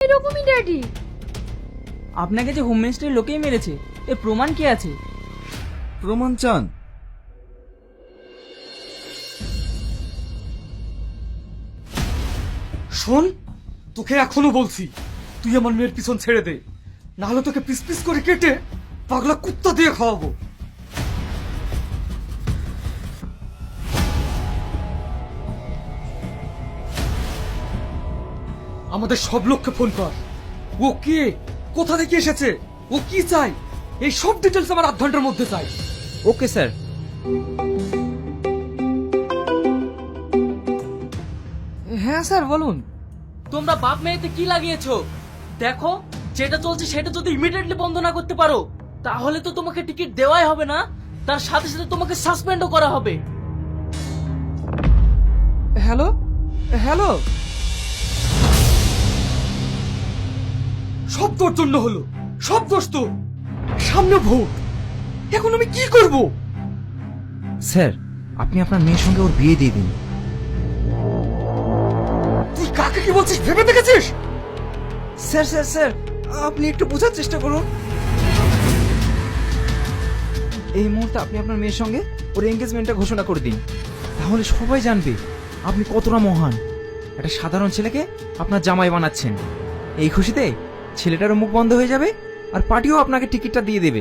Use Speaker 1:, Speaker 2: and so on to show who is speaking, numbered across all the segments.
Speaker 1: এরকমই ড্যাডি
Speaker 2: আপনাকে যে হোম মিনিস্ট্রির লোকেই মেরেছে এর প্রমাণ কি আছে?
Speaker 3: প্রমাণ চান।
Speaker 4: শোন তোকে এখনও বলছি তুই আমার মেয়ের পিছন ছেড়ে দে। নাহলে তোকে পিস পিস করে কেটে পাগলা কুত্তা দিয়ে খাওয়াবো। আমাদের সব লোককে ফোন কর। ও কে? কোথা থেকে এসেছে? ও কি চাই এই সব ডিটেলস আমার আধ ঘণ্টার মধ্যে চাই।
Speaker 2: Okay sir.
Speaker 4: হ্যাঁ স্যার বলুন।
Speaker 2: তোমরা বাপ মেয়েতে কি লাগিয়েছো? দেখো যেটা চলছে সেটা যদি ইমিডিয়েটলি বন্ধ না করতে পারো তাহলে তো তোমাকে টিকিট দেওয়াই হবে না তার সাথে সাথে তোমাকে সাসপেন্ডও করা হবে।
Speaker 4: হ্যালো? হ্যালো? সব তোর জন্য হলো। সব দোষ তোর। সামনে ভোট। এখন আমি কি করব?
Speaker 3: স্যার আপনি আপনার মেয়ের সঙ্গে ওর বিয়ে দিয়ে দিন।
Speaker 4: তুই কাকে কি বলছিস? ভেবে দেখেছিস?
Speaker 3: স্যার স্যার স্যার আপনি একটু বোঝার চেষ্টা করুন। এই মুহূর্তে আপনি আপনার মেয়ের সঙ্গে ওর এঙ্গেজমেন্টটা ঘোষণা করে দিন। তাহলে সবাই জানবে আপনি কতটা মহান। একটা সাধারণ ছেলেকে আপনার জামাই বানাচ্ছেন। এই খুশিতে ছেলেটারও মুখ বন্ধ হয়ে যাবে আর পার্টিও আপনাকে টিকিটটা দিয়ে দেবে।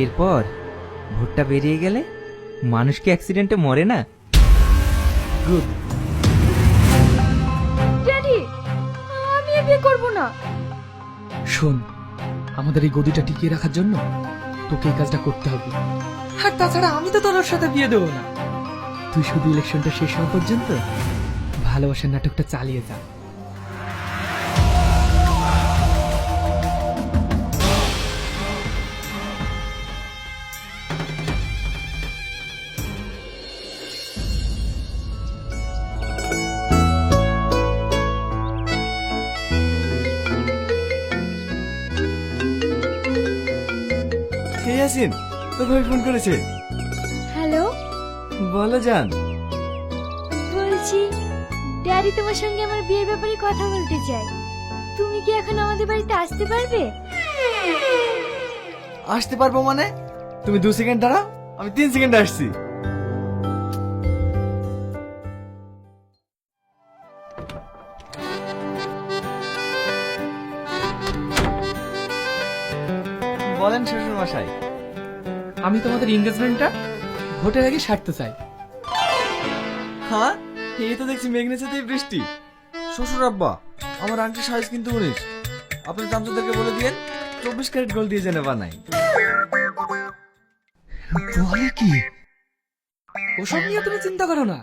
Speaker 3: এরপর ভোটটা বেরিয়ে গেলে মানুষ কি অ্যাক্সিডেন্টে মরে না? গুড
Speaker 1: ড্যাডি আমি এ বিয়ে করব না।
Speaker 4: শোন আমাদের এই গদিটা টিকিয়ে রাখার জন্য তোকে এই কাজটা করতে হবে। আর তাছাড়া আমি তো তোর সাথে বিয়ে দেবো না। তুই শুধু ইলেকশনটা শেষ হওয়া পর্যন্ত ভালোবাসার নাটকটা চালিয়ে যা।
Speaker 3: আছেন তোর ভাই ফোন করেছে।
Speaker 1: হ্যালো?
Speaker 3: বলো যান
Speaker 1: বলছি ড্যাডি তোমার সঙ্গে আমার বিয়ের ব্যাপারে কথা বলতে চাই তুমি কি এখন আমাদের বাড়িতে আসতে পারবে?
Speaker 3: আসতে পারব মানে? তুমি দু সেকেন্ড দাঁড়াও আমি তিন সেকেন্ডে আসছি। বলেন শ্বশুর মশাই
Speaker 4: আমি তোমাদের এঙ্গেজমেন্টটা ভোটের আগে সারতে চাই।
Speaker 3: হ্যাঁ? এই তো দেখছি মেঘনা সাথে বৃষ্টি। শ্বশুর আব্বা আমার আংটি সাইজ কিন্তু উনিশ। আপনার চামচাদেরকে বলে দিয়ে চব্বিশ ক্যারেট গোল দিয়ে জেনে বানাই।
Speaker 4: বলে কি? ওসব নিয়ে তুমি চিন্তা করো না।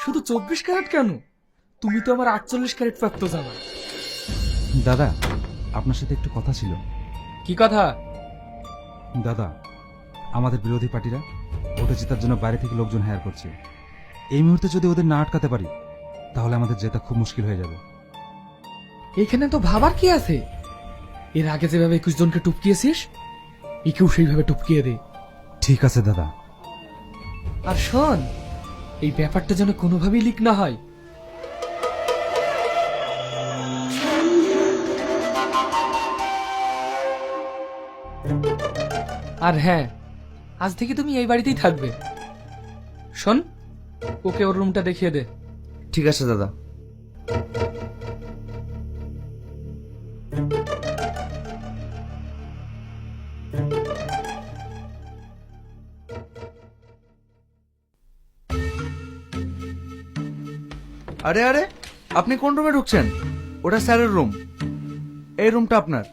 Speaker 4: শুধু চব্বিশ ক্যারেট কেন? তুমি তো আমার আটচল্লিশ ক্যারেট প্রাপ্ত জানা
Speaker 5: দাদা আপনার সাথে একটু কথা ছিল।
Speaker 4: কি কথা?
Speaker 5: দাদা আমাদের বিরোধী পার্টিরা ভোটে জেতার জন্য বাইরে থেকে লোকজন হায়ার করছে। এই মুহূর্তে যদি ওদের না আটকাতে পারি তাহলে আমাদের জেতা খুব মুশকিল হয়ে যাবে।
Speaker 4: এখানে তো ভাবার কি আছে? এর আগে যেভাবে একুশ জনকে টুপকিয়েছিস একেও সেইভাবে টুপকিয়ে দে।
Speaker 5: ঠিক আছে দাদা।
Speaker 4: আর শোন এই ব্যাপারটা যেন কোনোভাবেই লিক না হয়। আর হ্যাঁ আজ থেকে তুমি এই বাড়িতেই থাকবে। শোন, ওকে ওর রুমটা দেখিয়ে দে।
Speaker 3: ঠিক আছে, দাদা। আরে আরে, আপনি কোন রুমে ঢুকছেন? ওটা স্যারের রুম। এই রুমটা আপনার।